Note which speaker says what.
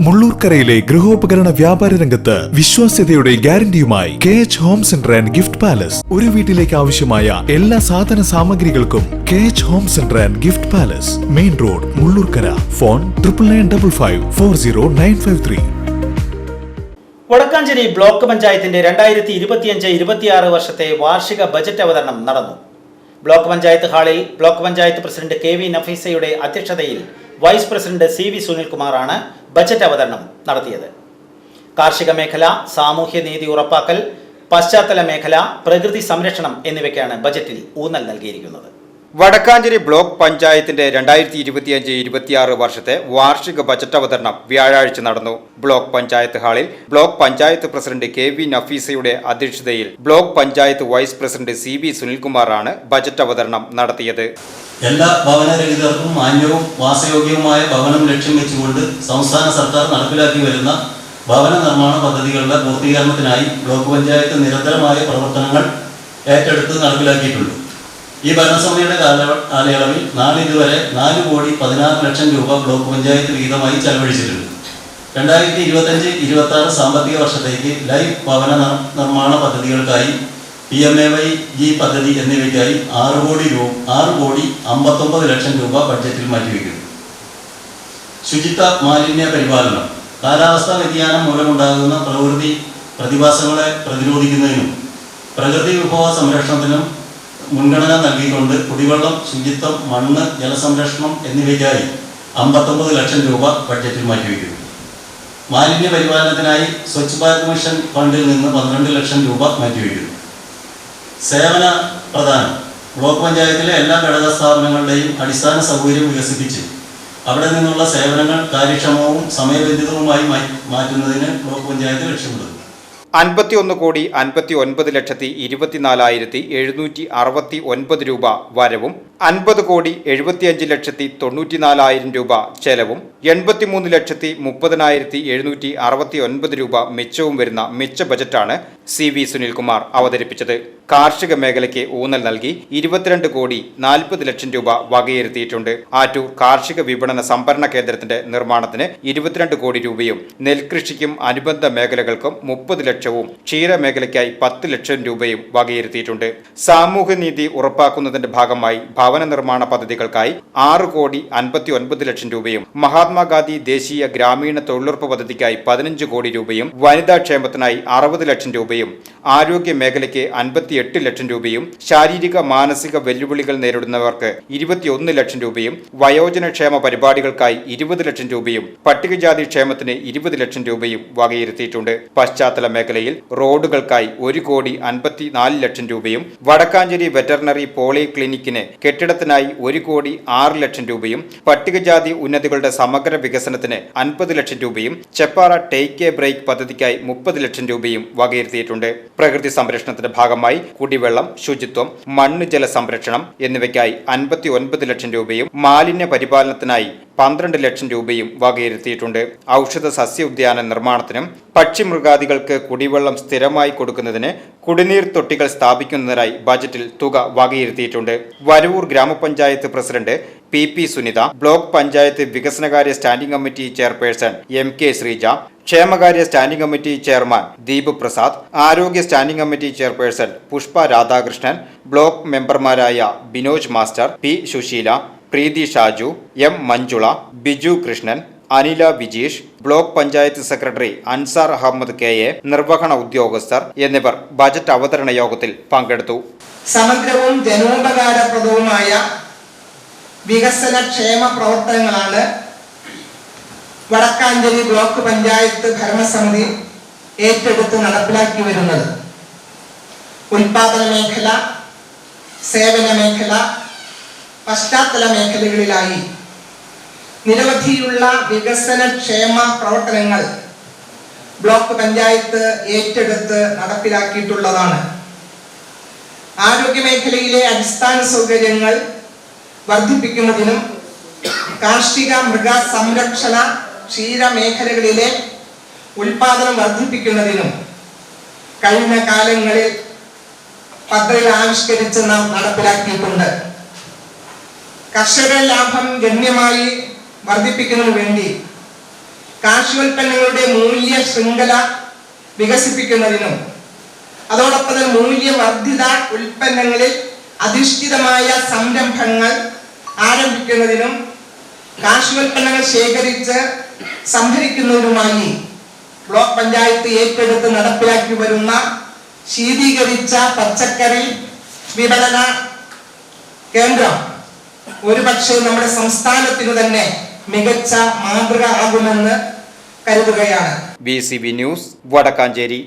Speaker 1: മുള്ളൂർക്കരയിലെ ഗൃഹോപകരണ വ്യാപാര രംഗത്ത് വിശ്വാസ്യതയുടെ ഗ്യാരണ്ടിയുമായി K H home centre and gift palace ഒരു വീട്ടിലേക്ക് ആവശ്യമായ എല്ലാ സാധന സാമഗ്രികൾക്കും K H home centre and gift palace main road Mullurkara. Phone triple nine double five four zero nine five three
Speaker 2: Vadakkanchery block പഞ്ചായത്തിന്റെ രണ്ടായിരത്തി ഇരുപത്തിയഞ്ച് ഇരുപത്തിയാറ് വർഷത്തെ വാർഷിക ബജറ്റ് അവതരണം നടന്നു. ബ്ലോക്ക് പഞ്ചായത്ത് ഹാളിൽ block panchayat president K V നഫീസയുടെ അധ്യക്ഷതയിൽ വൈസ് പ്രസിഡന്റ് സി വി സുനിൽകുമാറാണ് ബജറ്റ് അവതരണം നടത്തിയത്. കാർഷിക മേഖല സാമൂഹ്യ നീതി ഉറപ്പാക്കൽ പശ്ചാത്തല മേഖല പ്രകൃതി സംരക്ഷണം എന്നിവയ്ക്കാണ് ബജറ്റിൽ ഊന്നൽ നൽകിയിരിക്കുന്നത്.
Speaker 3: വടക്കാഞ്ചേരി ബ്ലോക്ക് പഞ്ചായത്തിന്റെ രണ്ടായിരത്തി ഇരുപത്തിയഞ്ച് ഇരുപത്തിയാറ് വർഷത്തെ വാർഷിക ബജറ്റ് അവതരണം വ്യാഴാഴ്ച നടന്നു. ബ്ലോക്ക് പഞ്ചായത്ത് ഹാളിൽ block panchayat president K V നഫീസയുടെ അധ്യക്ഷതയിൽ block panchayat vice president C V സുനിൽകുമാറാണ് budget അവതരണം നടത്തിയത്.
Speaker 4: എല്ലാ ഭവനരഹിതർക്കും മാന്യവും വാസയോഗ്യവുമായ ഭവനം ലക്ഷ്യം വെച്ചുകൊണ്ട് സംസ്ഥാന സർക്കാർ നടപ്പിലാക്കി വരുന്ന ഭവന നിർമ്മാണ പദ്ധതികളുടെ പൂർത്തീകരണത്തിനായി ബ്ലോക്ക് പഞ്ചായത്ത് നിരന്തരമായ പ്രവർത്തനങ്ങൾ ഏറ്റെടുത്ത് നടപ്പിലാക്കിയിട്ടുണ്ട്. ഈ ഭരണസമിതിയുടെ കാലയളവിൽ കാലയളവിൽ നാളിതുവരെ നാല് കോടി പതിനാറ് ലക്ഷം രൂപ ബ്ലോക്ക് പഞ്ചായത്ത് വിഹിതമായി ചെലവഴിച്ചിട്ടുണ്ട്. രണ്ടായിരത്തി ഇരുപത്തഞ്ച് ഇരുപത്തി ആറ് സാമ്പത്തിക വർഷത്തേക്ക് ലൈഫ് ഭവന നിർ- നിർമ്മാണ പദ്ധതികൾക്കായി P M A Y G പദ്ധതി എന്നിവയ്ക്കായി ആറ് കോടി രൂപ ആറ് കോടി അമ്പത്തൊമ്പത് ലക്ഷം രൂപ ബഡ്ജറ്റിൽ മാറ്റിവെക്കുന്നു. ശുചിത്വ മാലിന്യ പരിപാലനം കാലാവസ്ഥാ വ്യതിയാനം മൂലമുണ്ടാകുന്ന പ്രകൃതി പ്രതിഭാസങ്ങളെ പ്രതിരോധിക്കുന്നതിനും പ്രകൃതി വിഭവ സംരക്ഷണത്തിനും മുൻഗണന നൽകിക്കൊണ്ട് കുടിവെള്ളം ശുചിത്വം മണ്ണ് ജലസംരക്ഷണം എന്നിവയ്ക്കായി അമ്പത്തൊമ്പത് ലക്ഷം രൂപ ബഡ്ജറ്റിൽ മാറ്റിവെക്കുന്നു. മാലിന്യ പരിപാലനത്തിനായി സ്വച്ഛ് ഭാരത് മിഷൻ ഫണ്ടിൽ നിന്ന് പന്ത്രണ്ട് ലക്ഷം രൂപ മാറ്റിവെക്കുന്നു. സേവന പ്രധാനം ബ്ലോക്ക് പഞ്ചായത്തിലെ എല്ലാ ഘടക സ്ഥാപനങ്ങളുടെയും അടിസ്ഥാന സൗകര്യം വികസിപ്പിച്ച് അവിടെ നിന്നുള്ള സേവനങ്ങൾ കാര്യക്ഷമവും സമയബന്ധിതവുമായി മാറ്റുന്നതിന് ബ്ലോക്ക് പഞ്ചായത്ത് ലക്ഷ്യമിടുന്നു.
Speaker 3: അൻപത്തിയൊന്ന് കോടി അൻപത്തി ഒൻപത് ലക്ഷത്തി ഇരുപത്തിനാലായിരത്തി എഴുന്നൂറ്റി അറുപത്തി ഒൻപത് രൂപ വരവും അൻപത് കോടി എഴുപത്തിയഞ്ച് ലക്ഷത്തി തൊണ്ണൂറ്റിനാലായിരം രൂപ ചെലവും എൺപത്തിമൂന്ന് ലക്ഷത്തി മുപ്പതിനായിരത്തി എഴുന്നൂറ്റി അറുപത്തി ഒൻപത് രൂപ മിച്ചവും വരുന്ന മിച്ച ബജറ്റാണ് സി വി സുനിൽകുമാർ അവതരിപ്പിച്ചത്. കാർഷിക മേഖലയ്ക്ക് ഊന്നൽ നൽകി ഇരുപത്തിരണ്ട് കോടി നാൽപ്പത് ലക്ഷം രൂപ വകയിരുത്തിയിട്ടുണ്ട്. ആറ്റൂർ കാർഷിക വിപണന സംഭരണ കേന്ദ്രത്തിന്റെ നിർമ്മാണത്തിന് ഇരുപത്തിരണ്ട് കോടി രൂപയും നെൽകൃഷിക്കും അനുബന്ധ മേഖലകൾക്കും മുപ്പത് ലക്ഷവും ക്ഷീരമേഖലയ്ക്കായി പത്ത് ലക്ഷം രൂപയും വകയിരുത്തിയിട്ടുണ്ട്. സാമൂഹ്യനീതി ഉറപ്പാക്കുന്നതിന്റെ ഭാഗമായി ഭവന നിർമ്മാണ പദ്ധതികൾക്കായി ആറ് കോടി അൻപത്തി ഒൻപത് ലക്ഷം രൂപയും മഹാത്മാഗാന്ധി ദേശീയ ഗ്രാമീണ തൊഴിലുറപ്പ് പദ്ധതിക്കായി പതിനഞ്ച് കോടി രൂപയും വനിതാ ക്ഷേമത്തിനായി അറുപത് ലക്ഷം രൂപയും ആരോഗ്യ മേഖലയ്ക്ക് അൻപത്തിയെട്ട് ലക്ഷം രൂപയും ശാരീരിക മാനസിക വെല്ലുവിളികൾ നേരിടുന്നവർക്ക് ഇരുപത്തിയൊന്ന് ലക്ഷം രൂപയും വയോജന ക്ഷേമ പരിപാടികൾക്കായി ഇരുപത് ലക്ഷം രൂപയും പട്ടികജാതി ക്ഷേമത്തിന് ഇരുപത് ലക്ഷം രൂപയും വകയിരുത്തിയിട്ടുണ്ട്. പശ്ചാത്തല മേഖലയിൽ റോഡുകൾക്കായി ഒരു കോടി അൻപത്തിനാല് ലക്ഷം രൂപയും വടക്കാഞ്ചേരി വെറ്ററിനറി പോളി ക്ലിനിക്കിന് കെട്ടിടത്തിനായി ഒരു കോടി ആറ് ലക്ഷം രൂപയും പട്ടികജാതി ഉന്നതികളുടെ സമഗ്ര വികസനത്തിന് അൻപത് ലക്ഷം രൂപയും ചെപ്പാറ ടേക്ക് എ ബ്രേക്ക് പദ്ധതിക്കായി മുപ്പത് ലക്ഷം രൂപയും വകയിരുത്തിയിട്ടുണ്ട്. പ്രകൃതി സംരക്ഷണത്തിന്റെ ഭാഗമായി കുടിവെള്ളം ശുചിത്വം മണ്ണ് ജല സംരക്ഷണം എന്നിവയ്ക്കായി അൻപത്തി ഒൻപത് ലക്ഷം രൂപയും മാലിന്യ പരിപാലനത്തിനായി പന്ത്രണ്ട് ലക്ഷം രൂപയും വകയിരുത്തിയിട്ടുണ്ട്. ഔഷധ സസ്യ ഉദ്യാന നിർമ്മാണത്തിനും പക്ഷിമൃഗാദികൾക്ക് കുടിവെള്ളം സ്ഥിരമായി കൊടുക്കുന്നതിന് കുടിനീർ തൊട്ടികൾ സ്ഥാപിക്കുന്നതിനായി ബജറ്റിൽ തുക വകയിരുത്തിയിട്ടുണ്ട്. വരവൂർ ഗ്രാമപഞ്ചായത്ത് president P P Sunitha block panchayat വികസനകാര്യ standing committee chairperson M K Sreeja ക്ഷേമകാര്യ standing committee chairman Deep Prasad ആരോഗ്യ standing committee chairperson Pushpa Radhakrishnan block മെമ്പർമാരായ Binoj master P Susheela Preethi Shaju M Manjula Biju Krishnan Anila Vijeesh block panchayat secretary Ansar Ahammed K A നിർവഹണ ഉദ്യോഗസ്ഥർ എന്നിവർ budget അവതരണ യോഗത്തിൽ പങ്കെടുത്തു.
Speaker 5: സമഗ്രവും ജനോപകാരപ്രദവുമായ വികസന ക്ഷേമ പ്രവർത്തനങ്ങളാണ് വടക്കാഞ്ചേരി ബ്ലോക്ക് പഞ്ചായത്ത് ഭരണസമിതി ഏറ്റെടുത്ത് നടപ്പിലാക്കി വരുന്നത്. ഉൽപാദന മേഖല സേവന മേഖല പശ്ചാത്തല മേഖലകളിലായി നിരവധിയുള്ള വികസന ക്ഷേമ പ്രവർത്തനങ്ങൾ ബ്ലോക്ക് പഞ്ചായത്ത് ഏറ്റെടുത്ത് നടപ്പിലാക്കിയിട്ടുള്ളതാണ്. ആരോഗ്യ മേഖലയിലെ അടിസ്ഥാന സൗകര്യങ്ങൾ വർദ്ധിപ്പിക്കുന്നതിനും കാർഷിക മൃഗ സംരക്ഷണ ക്ഷീര മേഖലകളിലെ ഉൽപാദനം വർദ്ധിപ്പിക്കുന്നതിനും കഴിഞ്ഞ കാലങ്ങളിൽ പദ്ധതികൾ ആവിഷ്കരിച്ച് നാം നടപ്പിലാക്കിയിട്ടുണ്ട്. കർഷക ലാഭം ഗണ്യമായി വർദ്ധിപ്പിക്കുന്നതിനു വേണ്ടി കാർഷികോൽപ്പന്നങ്ങളുടെ മൂല്യ ശൃംഖല വികസിപ്പിക്കുന്നതിനും അതോടൊപ്പം തന്നെ മൂല്യവർദ്ധിത ഉൽപ്പന്നങ്ങളിൽ അധിഷ്ഠിതമായ സംരംഭങ്ങൾ ആരംഭിക്കുന്നതിനും കാർഷികോൽപ്പന്നങ്ങൾ ശേഖരിച്ച് സംഭരിക്കുന്നതിനുമായി ബ്ലോക്ക് പഞ്ചായത്ത് ഏറ്റെടുത്ത് നടപ്പിലാക്കി വരുന്ന ശീതീകരിച്ച പച്ചക്കറി വിപണന കേന്ദ്രം ഒരുപക്ഷെ നമ്മുടെ സംസ്ഥാനത്തിനു തന്നെ മികച്ച മാതൃക ആകുമെന്ന് കരുതുകയാണ്.
Speaker 3: B news Vadakkanchery.